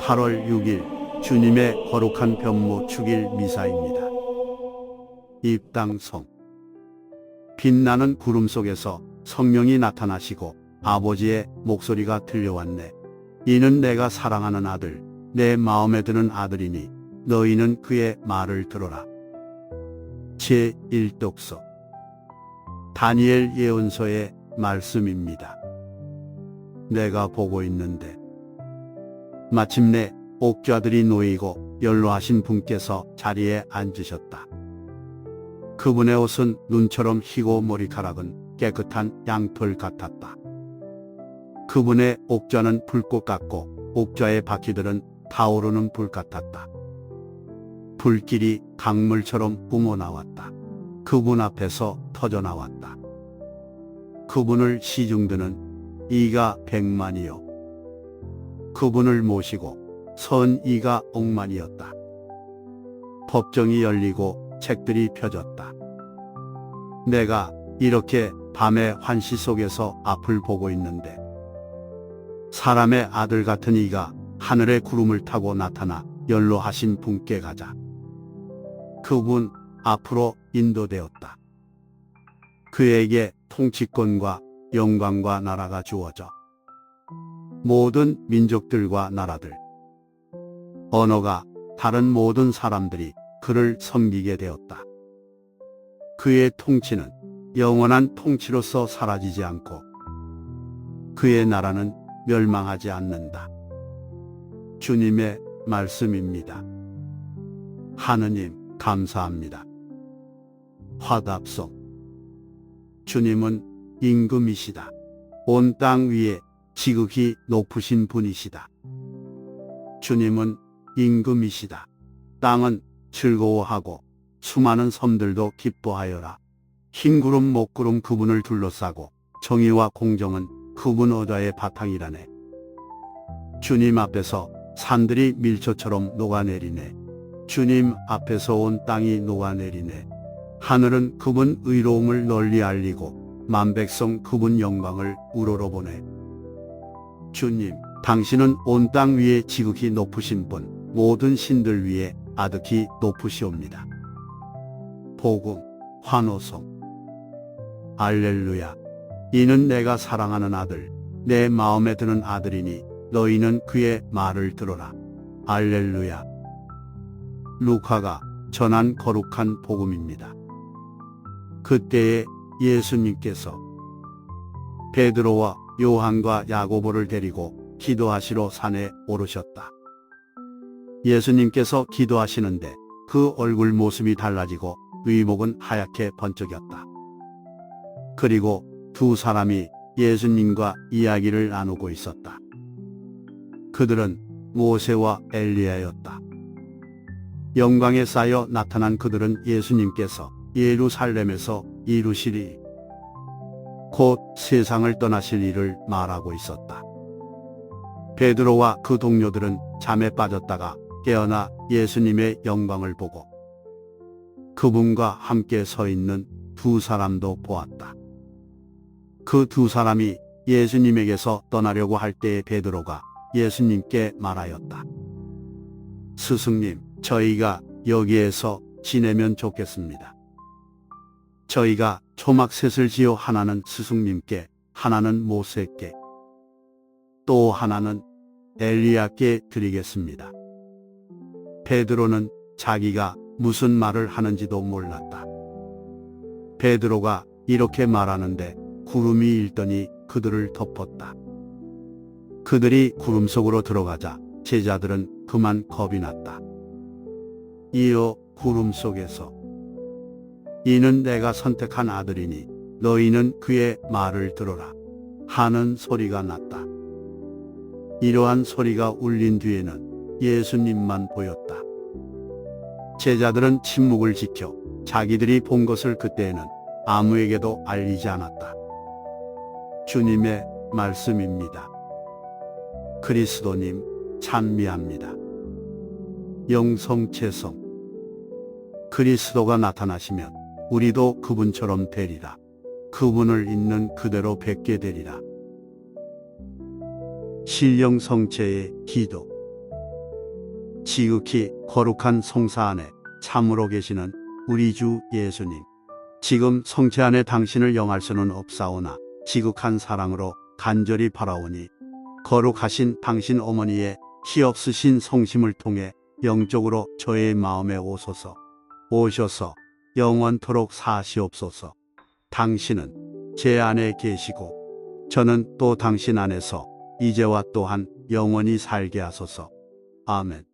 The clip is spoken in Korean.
8월 6일 주님의 거룩한 변모 축일 미사입니다. 입당성 빛나는 구름 속에서 성령이 나타나시고 아버지의 목소리가 들려왔네. 이는 내가 사랑하는 아들, 내 마음에 드는 아들이니 너희는 그의 말을 들어라. 제1독서 다니엘 예언서의 말씀입니다. 내가 보고 있는데 마침내 옥좌들이 놓이고 연로하신 분께서 자리에 앉으셨다. 그분의 옷은 눈처럼 희고 머리카락은 깨끗한 양털 같았다. 그분의 옥좌는 불꽃 같고 옥좌의 바퀴들은 타오르는 불 같았다. 불길이 강물처럼 뿜어 나왔다. 그분 앞에서 터져 나왔다. 그분을 시중드는 이가 백만이요. 그분을 모시고 선 이가 억만이었다. 법정이 열리고 책들이 펴졌다. 내가 이렇게 밤의 환시 속에서 앞을 보고 있는데 사람의 아들 같은 이가 하늘의 구름을 타고 나타나 연로하신 분께 가자. 그분 앞으로 인도되었다. 그에게 통치권과 영광과 나라가 주어져 모든 민족들과 나라들, 언어가 다른 모든 사람들이 그를 섬기게 되었다. 그의 통치는 영원한 통치로서 사라지지 않고 그의 나라는 멸망하지 않는다. 주님의 말씀입니다. 하느님, 감사합니다. 화답송. 주님은 임금이시다. 온 땅 위에 지극히 높으신 분이시다. 주님은 임금이시다. 땅은 즐거워하고 수많은 섬들도 기뻐하여라. 흰 구름 목구름 그분을 둘러싸고 정의와 공정은 그분 어자의 바탕이라네. 주님 앞에서 산들이 밀초처럼 녹아내리네. 주님 앞에서 온 땅이 녹아내리네. 하늘은 그분 의로움을 널리 알리고 만백성 그분 영광을 우러러보네. 주님, 당신은 온 땅 위에 지극히 높으신 분, 모든 신들 위에 아득히 높으시옵니다. 복음, 환호성. 알렐루야. 이는 내가 사랑하는 아들, 내 마음에 드는 아들이니 너희는 그의 말을 들어라. 알렐루야. 루카가 전한 거룩한 복음입니다. 그때에 예수님께서 베드로와 요한과 야고보를 데리고 기도하시러 산에 오르셨다. 예수님께서 기도하시는데 그 얼굴 모습이 달라지고 의목은 하얗게 번쩍였다. 그리고 두 사람이 예수님과 이야기를 나누고 있었다. 그들은 모세와 엘리야였다. 영광에 쌓여 나타난 그들은 예수님께서 예루살렘에서 이루시리 곧 세상을 떠나실 일을 말하고 있었다. 베드로와 그 동료들은 잠에 빠졌다가 깨어나 예수님의 영광을 보고 그분과 함께 서 있는 두 사람도 보았다. 그 두 사람이 예수님에게서 떠나려고 할 때에 베드로가 예수님께 말하였다. 스승님, 저희가 여기에서 지내면 좋겠습니다. 저희가 초막셋을 지어 하나는 스승님께, 하나는 모세께, 또 하나는 엘리야께 드리겠습니다. 베드로는 자기가 무슨 말을 하는지도 몰랐다. 베드로가 이렇게 말하는데 구름이 일더니 그들을 덮었다. 그들이 구름 속으로 들어가자 제자들은 그만 겁이 났다. 이어 구름 속에서 이는 내가 선택한 아들이니 너희는 그의 말을 들어라 하는 소리가 났다. 이러한 소리가 울린 뒤에는 예수님만 보였다. 제자들은 침묵을 지켜 자기들이 본 것을 그때에는 아무에게도 알리지 않았다. 주님의 말씀입니다. 그리스도님 찬미합니다. 영성체성 그리스도가 나타나시면 우리도 그분처럼 되리라. 그분을 있는 그대로 뵙게 되리라. 신령 성체의 기도. 지극히 거룩한 성사 안에 참으로 계시는 우리 주 예수님. 지금 성체 안에 당신을 영할 수는 없사오나 지극한 사랑으로 간절히 바라오니 거룩하신 당신 어머니의 희없으신 성심을 통해 영적으로 저의 마음에 오소서 오셔서 영원토록 사시옵소서. 당신은 제 안에 계시고 저는 또 당신 안에서 이제와 또한 영원히 살게 하소서. 아멘